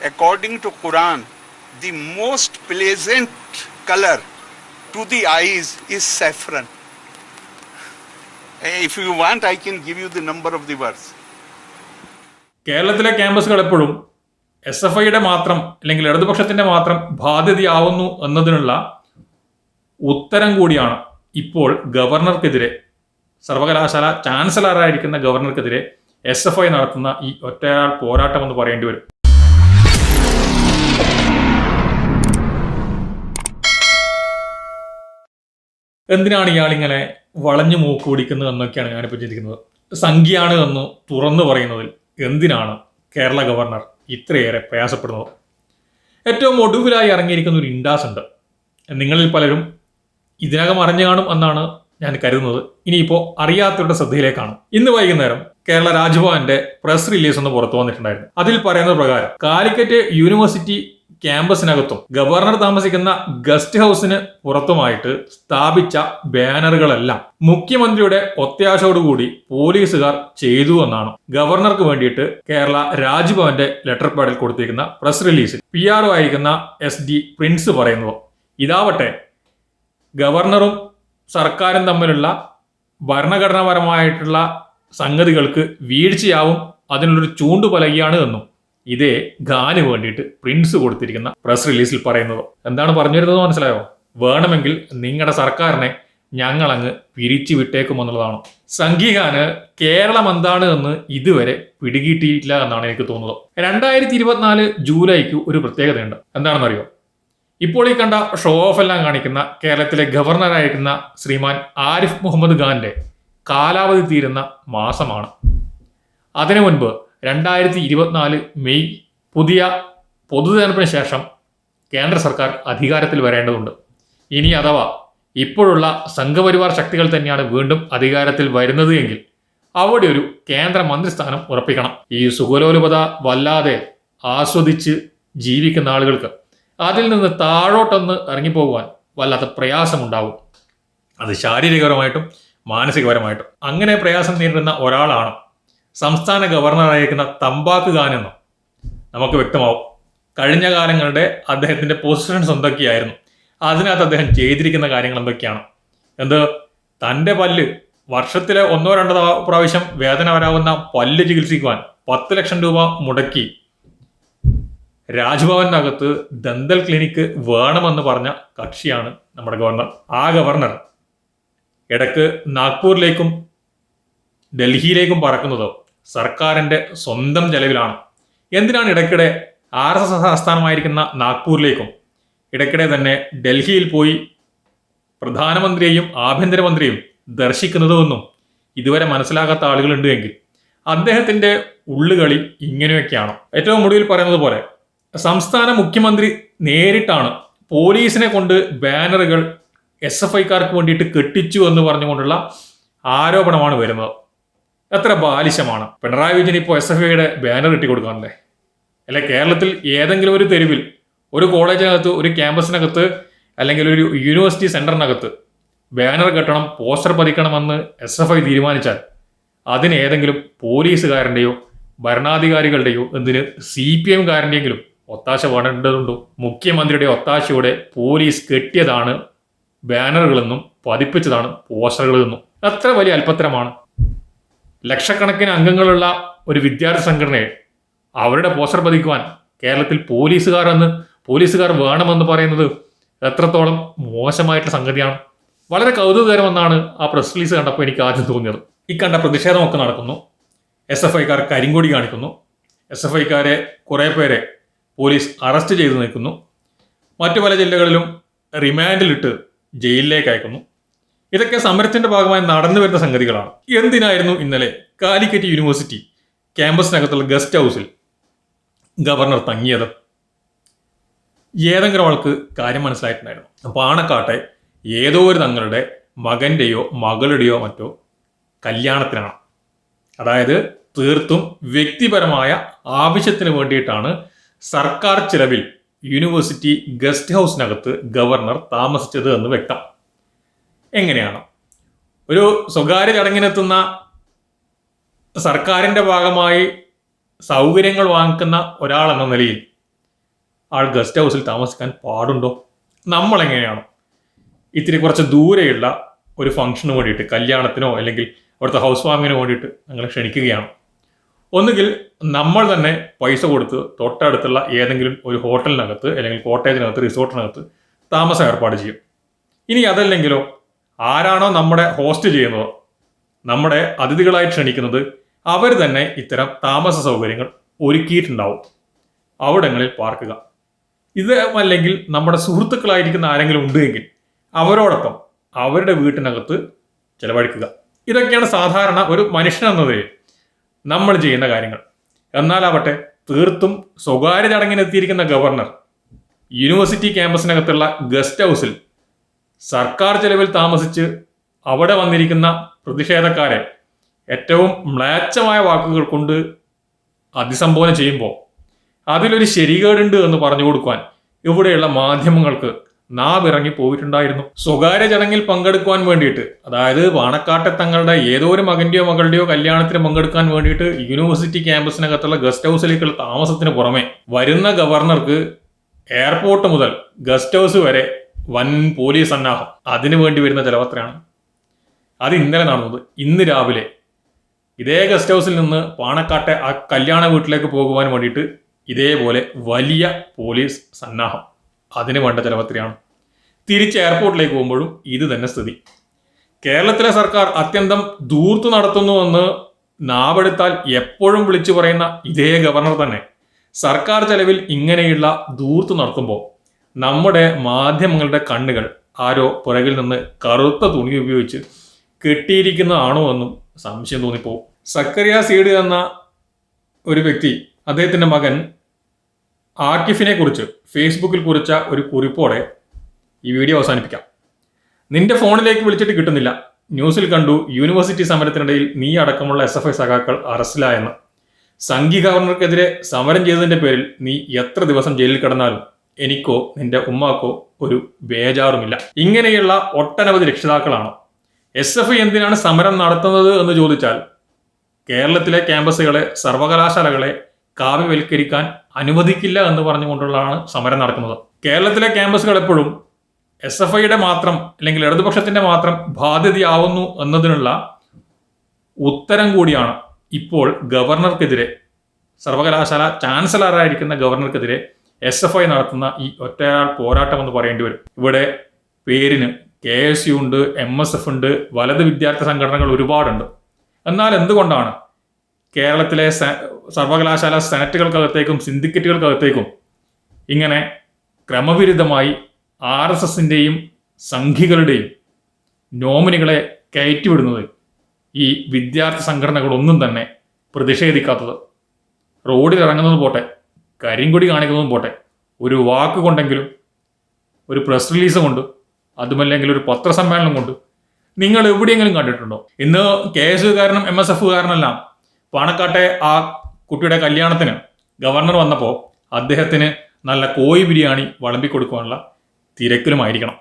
according to Quran, the most pleasant color to the eyes is saffron. Eh, If you want, I can give you the number of the verse. കേരളത്തിലെ ക്യാമ്പസുകൾ എപ്പോഴും S F ഐയുടെ മാത്രം അല്ലെങ്കിൽ ഇടതുപക്ഷത്തിന്റെ മാത്രം ബാധ്യതയാവുന്നു എന്നതിനുള്ള ഉത്തരം കൂടിയാണ് ഇപ്പോൾ ഗവർണർക്കെതിരെ സർവകലാശാല ചാൻസലറായിരിക്കുന്ന ഗവർണർക്കെതിരെ എസ് എഫ് ഐ നടത്തുന്ന ഈ ഒറ്റയാൾ പോരാട്ടം എന്ന് പറയേണ്ടി വരും എന്തിനാണ് ഇയാൾ ഇങ്ങനെ വളഞ്ഞു മൂക്ക് പിടിക്കുന്നത് എന്നൊക്കെയാണ് ഞാനിപ്പോൾ ചിന്തിക്കുന്നത്. സംഖ്യയാണ് എന്ന് തുറന്നു പറയുന്നതിൽ എന്തിനാണ് കേരള ഗവർണർ ഇത്രയേറെ പ്രയാസപ്പെടുന്നത്? ഏറ്റവും ഒടുവിലായി ഇറങ്ങിയിരിക്കുന്ന ഒരു ഇൻഡാസ് ഉണ്ട്. നിങ്ങളിൽ പലരും ഇതിനകം അറിഞ്ഞു കാണും എന്നാണ് ഞാൻ കരുതുന്നത്. ഇനിയിപ്പോൾ അറിയാത്തവരുടെ ശ്രദ്ധയിലേക്കാണ്. ഇന്ന് വൈകുന്നേരം കേരള രാജ്ഭവന്റെ പ്രസ് റിലീസ് ഒന്ന് പുറത്തു വന്നിട്ടുണ്ടായിരുന്നു. അതിൽ പറയുന്ന പ്രകാരം കാലിക്കറ്റ് യൂണിവേഴ്സിറ്റി ക്യാമ്പസിനകത്തും. ഗവർണർ താമസിക്കുന്ന ഗസ്റ്റ് ഹൗസിന് പുറത്തുമായിട്ട് സ്ഥാപിച്ച ബാനറുകളെല്ലാം മുഖ്യമന്ത്രിയുടെ ഒത്യാശയോടുകൂടി പോലീസുകാർ ചെയ്തു എന്നാണ് ഗവർണർക്ക് വേണ്ടിയിട്ട് കേരള രാജ്ഭവന്റെ ലെറ്റർ പാഡിൽ കൊടുത്തിരിക്കുന്ന പ്രസ് റിലീസിൽ പി ആർ ആയിരിക്കുന്ന എസ് ഡി പ്രിൻസ് പറയുന്നത്. ഇതാവട്ടെ ഗവർണറും സർക്കാരും തമ്മിലുള്ള ഭരണഘടനാപരമായിട്ടുള്ള സംഗതികൾക്ക് വീഴ്ചയാവും അതിനുള്ളൊരു ചൂണ്ടുപലകിയാണ് എന്നും. ഇതേ ഗാന് വേണ്ടിയിട്ട് പ്രിൻസ് കൊടുത്തിരിക്കുന്ന പ്രസ് റിലീസിൽ പറയുന്നത്. എന്താണ് പറഞ്ഞു വരുന്നത് മനസ്സിലായോ? വേണമെങ്കിൽ നിങ്ങളുടെ സർക്കാരിനെ ഞങ്ങളങ്ങ് പിരിച്ചു വിട്ടേക്കുമെന്നുള്ളതാണ്. സംഘീകാന് കേരളം എന്താണ് എന്ന് ഇതുവരെ പിടികിട്ടിയിട്ടില്ല എന്നാണ് എനിക്ക് തോന്നുന്നത്. രണ്ടായിരത്തി ഇരുപത്തിനാല് ജൂലൈക്ക് ഒരു പ്രത്യേകതയുണ്ട്. എന്താണെന്നറിയോ? ഇപ്പോൾ ഈ കണ്ട ഷോ ഓഫ് എല്ലാം കാണിക്കുന്ന കേരളത്തിലെ ഗവർണറായിരിക്കുന്ന ശ്രീമാൻ ആരിഫ് മുഹമ്മദ് ഖാന്റെ കാലാവധി തീരുന്ന മാസമാണ്. അതിനു മുൻപ് രണ്ടായിരത്തി ഇരുപത്തിനാല് മെയ് പുതിയ പൊതുതെരഞ്ഞെടുപ്പിന് ശേഷം കേന്ദ്ര സർക്കാർ അധികാരത്തിൽ വരേണ്ടതുണ്ട്. ഇനി അഥവാ ഇപ്പോഴുള്ള സംഘപരിവാർ ശക്തികൾ തന്നെയാണ് വീണ്ടും അധികാരത്തിൽ വരുന്നത് എങ്കിൽ അവിടെ ഒരു കേന്ദ്ര മന്ത്രിസ്ഥാനം ഉറപ്പിക്കണം. ഈ സുഖലോലുപത വല്ലാതെ ആസ്വദിച്ച് ജീവിക്കുന്ന ആളുകൾക്ക് അതിൽ നിന്ന് താഴോട്ടൊന്ന് ഇറങ്ങിപ്പോകുവാൻ വല്ലാത്ത പ്രയാസമുണ്ടാവും. അത് ശാരീരികപരമായിട്ടും മാനസികപരമായിട്ടും. അങ്ങനെ പ്രയാസം നേരിടുന്ന ഒരാളാണ് സംസ്ഥാന ഗവർണറായിരിക്കുന്ന തമ്പാക്ക് ഖാൻ നമുക്ക് വ്യക്തമാവും. കഴിഞ്ഞ കാലങ്ങളുടെ അദ്ദേഹത്തിന്റെ പൊസിഷൻസ് എന്തൊക്കെയായിരുന്നു? അതിനകത്ത് അദ്ദേഹം ചെയ്തിരിക്കുന്ന കാര്യങ്ങൾ എന്തൊക്കെയാണ്? എന്ത്? തന്റെ പല്ല് വർഷത്തിലെ ഒന്നോ രണ്ടോ പ്രാവശ്യം വേദന വരാവുന്ന പല്ല് ചികിത്സിക്കുവാൻ പത്ത് ലക്ഷം രൂപ മുടക്കി. രാജ്ഭവനകത്ത് ദന്തൽ ക്ലിനിക്ക് വേണമെന്ന് പറഞ്ഞ കക്ഷിയാണ് നമ്മുടെ ഗവർണർ. ആ ഗവർണർ ഇടയ്ക്ക് നാഗ്പൂരിലേക്കും ഡൽഹിയിലേക്കും പറക്കുന്നത് സർക്കാരിന്റെ സ്വന്തം ചെലവിലാണ്. എന്തിനാണ് ഇടയ്ക്കിടെ ആർ എസ് എസ് ആസ്ഥാനമായിരിക്കുന്ന നാഗ്പൂരിലേക്കും ഇടയ്ക്കിടെ തന്നെ ഡൽഹിയിൽ പോയി പ്രധാനമന്ത്രിയെയും ആഭ്യന്തരമന്ത്രിയും ദർശിക്കുന്നതുമെന്നും ഇതുവരെ മനസ്സിലാകാത്ത ആളുകളുണ്ട് എങ്കിൽ അദ്ദേഹത്തിന്റെ ഉള്ളുകളി ഇങ്ങനെയൊക്കെയാണ്. ഏറ്റവും ഒടുവിൽ പറയുന്നത് പോലെ സംസ്ഥാന മുഖ്യമന്ത്രി നേരിട്ടാണ് പോലീസിനെ കൊണ്ട് ബാനറുകൾ എസ് എഫ് ഐക്കാർക്ക് വേണ്ടിയിട്ട് കെട്ടിച്ചു എന്ന് പറഞ്ഞുകൊണ്ടുള്ള ആരോപണമാണ് വരുന്നത്. എത്ര ബാലിശമാണ്. പിണറായി വിജയൻ ഇപ്പോൾ എസ് എഫ് ഐയുടെ ബാനർ ഇട്ടി കൊടുക്കാനല്ലേ അല്ലെ കേരളത്തിൽ ഏതെങ്കിലും ഒരു തെരുവിൽ ഒരു കോളേജിനകത്ത് ഒരു ക്യാമ്പസിനകത്ത് അല്ലെങ്കിൽ ഒരു യൂണിവേഴ്സിറ്റി സെന്ററിനകത്ത് ബാനർ കെട്ടണം പോസ്റ്റർ പതിക്കണമെന്ന് എസ് എഫ് ഐ തീരുമാനിച്ചാൽ അതിന് ഏതെങ്കിലും പോലീസുകാരന്റെയോ ഭരണാധികാരികളുടെയോ എന്തിന് സി പി എംകാരന്റെയെങ്കിലും ഒത്താശ വേണ്ടതുണ്ടോ? മുഖ്യമന്ത്രിയുടെ ഒത്താശയോടെ പോലീസ് കെട്ടിയതാണ് ബാനറുകളെന്നും പതിപ്പിച്ചതാണ് പോസ്റ്ററുകളെന്നും അത്ര വലിയ അല്പത്തരമാണ്. ലക്ഷക്കണക്കിന് അംഗങ്ങളുള്ള ഒരു വിദ്യാർത്ഥി സംഘടനയെ അവരുടെ പോസ്റ്റർ പതിക്കുവാൻ കേരളത്തിൽ പോലീസുകാർ എന്ന് പോലീസുകാർ വേണമെന്ന് പറയുന്നത് എത്രത്തോളം മോശമായിട്ടുള്ള സംഗതിയാണ്. വളരെ കൗതുകകരമെന്നാണ് ആ പ്രസ് റിലീസ് കണ്ടപ്പോൾ എനിക്ക് ആദ്യം തോന്നിയത്. ഈ കണ്ട പ്രതിഷേധമൊക്കെ നടക്കുന്നു. എസ് എഫ് ഐക്കാർ കരിങ്കൊടി കാണിക്കുന്നു. എസ് എഫ് ഐക്കാരെ കുറേ പേരെ പോലീസ് അറസ്റ്റ് ചെയ്തു നിൽക്കുന്നു. മറ്റു പല ജില്ലകളിലും റിമാൻഡിലിട്ട് ജയിലിലേക്ക് അയക്കുന്നു. ഇതൊക്കെ സമരത്തിന്റെ ഭാഗമായി നടന്നു വരുന്ന സംഗതികളാണ്. എന്തിനായിരുന്നു ഇന്നലെ കാലിക്കറ്റ് യൂണിവേഴ്സിറ്റി ക്യാമ്പസിനകത്തുള്ള ഗസ്റ്റ് ഹൗസിൽ ഗവർണർ തങ്ങിയത്? ഏതെങ്കിലും ആൾക്ക് കാര്യം മനസ്സിലായിട്ടുണ്ടായിരുന്നു. പാണക്കാട്ടെ ഏതോ ഒരു തങ്ങളുടെ മകന്റെയോ മകളുടെയോ മറ്റോ കല്യാണത്തിനാണ്. അതായത് തീർത്തും വ്യക്തിപരമായ ആവശ്യത്തിന് വേണ്ടിയിട്ടാണ് സർക്കാർ ചിലവിൽ യൂണിവേഴ്സിറ്റി ഗസ്റ്റ് ഹൗസിനകത്ത് ഗവർണർ താമസിച്ചത് എന്ന് വ്യക്തം. എങ്ങനെയാണ്? ഒരു സ്വകാര്യ ചടങ്ങിനെത്തുന്ന സർക്കാരിന്റെ ഭാഗമായി സൗകര്യങ്ങൾ വാങ്ങിക്കുന്ന ഒരാൾ എന്ന നിലയിൽ ആൾ ഗസ്റ്റ് ഹൗസിൽ താമസിക്കാൻ പാടുണ്ടോ? നമ്മളെങ്ങനെയാണോ? ഇത്തിരി കുറച്ച് ദൂരെയുള്ള ഒരു ഫംഗ്ഷന് വേണ്ടിയിട്ട് കല്യാണത്തിനോ അല്ലെങ്കിൽ അവിടുത്തെ ഹൗസ് വാമിങ്ങിനോ വേണ്ടിയിട്ട് ഞങ്ങളെ ക്ഷണിക്കുകയാണ്. ഒന്നുകിൽ നമ്മൾ തന്നെ പൈസ കൊടുത്ത് തൊട്ടടുത്തുള്ള ഏതെങ്കിലും ഒരു ഹോട്ടലിനകത്ത് അല്ലെങ്കിൽ കോട്ടേജിനകത്ത് റിസോർട്ടിനകത്ത് താമസം ഏർപ്പാട് ചെയ്യും. ഇനി അതല്ലെങ്കിലോ ആരാണോ നമ്മുടെ ഹോസ്റ്റ് ചെയ്യുന്നത് നമ്മുടെ അതിഥികളായി ക്ഷണിക്കുന്നത് അവർ തന്നെ ഇത്തരം താമസ സൗകര്യങ്ങൾ ഒരുക്കിയിട്ടുണ്ടാവും. അവിടങ്ങളിൽ പാർക്കുക ഇത് അല്ലെങ്കിൽ നമ്മുടെ സുഹൃത്തുക്കളായിരിക്കുന്ന ആരെങ്കിലും ഉണ്ടെങ്കിൽ അവരോടൊപ്പം അവരുടെ വീട്ടിനകത്ത് ചെലവഴിക്കുക. ഇതൊക്കെയാണ് സാധാരണ ഒരു മനുഷ്യൻ എന്നതിൽ നമ്മൾ ചെയ്യുന്ന കാര്യങ്ങൾ. എന്നാലാവട്ടെ തീർത്തും സ്വകാര്യ ചടങ്ങിനെത്തിയിരിക്കുന്ന ഗവർണർ യൂണിവേഴ്സിറ്റി ക്യാമ്പസിനകത്തുള്ള ഗസ്റ്റ് ഹൗസിൽ സർക്കാർ ചെലവിൽ താമസിച്ച് അവിടെ വന്നിരിക്കുന്ന പ്രതിഷേധക്കാരെ ഏറ്റവും മ്ലേച്ഛമായ വാക്കുകൾ കൊണ്ട് അഭിസംബോധന ചെയ്യുമ്പോൾ അതിലൊരു ശരികേടുണ്ട് എന്ന് പറഞ്ഞു കൊടുക്കുവാൻ ഇവിടെയുള്ള മാധ്യമങ്ങൾക്ക് നാവിറങ്ങി പോയിട്ടുണ്ടായിരുന്നു. സ്വകാര്യ ചടങ്ങിൽ പങ്കെടുക്കുവാൻ വേണ്ടിയിട്ട് അതായത് വാണക്കാട്ടെ തങ്ങളുടെ ഏതോ ഒരു മകന്റെയോ മകളുടെയോ കല്യാണത്തിന് പങ്കെടുക്കാൻ വേണ്ടിയിട്ട് യൂണിവേഴ്സിറ്റി ക്യാമ്പസിനകത്തുള്ള ഗസ്റ്റ് ഹൗസിലേക്കുള്ള താമസത്തിന് പുറമെ വരുന്ന ഗവർണർക്ക് എയർപോർട്ട് മുതൽ ഗസ്റ്റ് ഹൗസ് വരെ വൻ പോലീസ് സന്നാഹം. അതിനു വേണ്ടി വരുന്ന ചെലവത്രയാണ് അത് ഇന്നലെ നടന്നത്. ഇന്ന് രാവിലെ. ഇതേ ഗസ്റ്റ് ഹൗസിൽ നിന്ന് പാണക്കാട്ടെ ആ കല്യാണ വീട്ടിലേക്ക് പോകുവാൻ വേണ്ടിയിട്ട് ഇതേപോലെ വലിയ പോലീസ് സന്നാഹം. അതിന് വേണ്ട ചെലവത്രയാണ് തിരിച്ച് എയർപോർട്ടിലേക്ക് പോകുമ്പോഴും ഇത് തന്നെ സ്ഥിതി. കേരളത്തിലെ സർക്കാർ അത്യന്തം ദൂർത്ത് നടത്തുന്നുവെന്ന് നാവെടുത്താൽ എപ്പോഴും വിളിച്ചു പറയുന്ന ഇതേ ഗവർണർ തന്നെ. സർക്കാർ ചെലവിൽ ഇങ്ങനെയുള്ള ദൂർത്ത് നടത്തുമ്പോൾ നമ്മുടെ മാധ്യമങ്ങളുടെ കണ്ണുകൾ ആരോ പുറകിൽ നിന്ന് കറുത്ത തുണി ഉപയോഗിച്ച് കെട്ടിയിരിക്കുന്നതാണോ എന്നും സംശയം തോന്നിപ്പോവും സക്കറിയ സീഡ് എന്ന ഒരു വ്യക്തി അദ്ദേഹത്തിന്റെ മകൻ ആക്കിഫിനെ കുറിച്ച് ഫേസ്ബുക്കിൽ കുറിച്ച ഒരു കുറിപ്പോടെ ഈ വീഡിയോ അവസാനിപ്പിക്കാം. നിന്റെ ഫോണിലേക്ക് വിളിച്ചിട്ട് കിട്ടുന്നില്ല. ന്യൂസിൽ കണ്ടു യൂണിവേഴ്സിറ്റി സമരത്തിനിടയിൽ നീ അടക്കമുള്ള എസ് എഫ് ഐ സഖാക്കൾ അറസ്റ്റിലായെന്ന്. സംഘി ഗവർണർക്കെതിരെ സമരം ചെയ്തതിന്റെ പേരിൽ നീ എത്ര ദിവസം ജയിലിൽ കിടന്നാലും എനിക്കോ നിന്റെ ഉമ്മാക്കോ ഒരു ബേജാറുമില്ല. ഇങ്ങനെയുള്ള ഒട്ടനവധി രക്ഷിതാക്കളാണ്? എസ് എഫ് എന്തിനാണ് സമരം നടത്തുന്നത് എന്ന് ചോദിച്ചാൽ കേരളത്തിലെ ക്യാമ്പസുകളെ സർവകലാശാലകളെ കാവ്യവൽക്കരിക്കാൻ അനുവദിക്കില്ല എന്ന് പറഞ്ഞുകൊണ്ടുള്ളതാണ് സമരം നടക്കുന്നത്. കേരളത്തിലെ ക്യാമ്പസുകൾ എപ്പോഴും എസ് എഫ് ഐയുടെ മാത്രം അല്ലെങ്കിൽ ഇടതുപക്ഷത്തിന്റെ മാത്രം ബാധ്യതയാവുന്നു എന്നതിനുള്ള ഉത്തരം കൂടിയാണ് ഇപ്പോൾ ഗവർണർക്കെതിരെ സർവകലാശാല ചാൻസലറായിരിക്കുന്ന ഗവർണർക്കെതിരെ എസ് എഫ് ഐ നടത്തുന്ന ഈ ഒറ്റയാൾ പോരാട്ടം എന്ന് പറയേണ്ടി വരും. ഇവിടെ പേരിന് കെ എസ് യു ഉണ്ട് എം എസ് എഫ് ഉണ്ട് വലത് വിദ്യാർത്ഥി സംഘടനകൾ ഒരുപാടുണ്ട്. എന്നാൽ എന്തുകൊണ്ടാണ് കേരളത്തിലെ സർവകലാശാല സെനറ്റുകൾക്കകത്തേക്കും സിൻഡിക്കേറ്റുകൾക്കകത്തേക്കും ഇങ്ങനെ ക്രമവിരുദ്ധമായി ആർ എസ് എസിന്റെയും സംഘികളുടെയും നോമിനികളെ കയറ്റിവിടുന്നത് ഈ വിദ്യാർത്ഥി സംഘടനകളൊന്നും തന്നെ പ്രതിഷേധിക്കാത്തത്? റോഡിലിറങ്ങുന്നത് പോട്ടെ. കരിങ്കൊടി കാണിക്കുന്നതും പോട്ടെ. ഒരു വാക്ക് കൊണ്ടെങ്കിലും ഒരു പ്രസ് റിലീസ് കൊണ്ട് അതുമല്ലെങ്കിൽ ഒരു പത്രസമ്മേളനം കൊണ്ട് നിങ്ങൾ എവിടെയെങ്കിലും കണ്ടിട്ടുണ്ടോ? ഇന്ന് കെ എസ് യു കാരനും എം എസ് എഫ് കാരനെല്ലാം പാണക്കാട്ടെ ആ കുട്ടിയുടെ കല്യാണത്തിന് ഗവർണർ വന്നപ്പോൾ അദ്ദേഹത്തിന് നല്ല കോഴി ബിരിയാണി വിളമ്പി കൊടുക്കാനുള്ള തിരക്കിലുമായിരിക്കണം.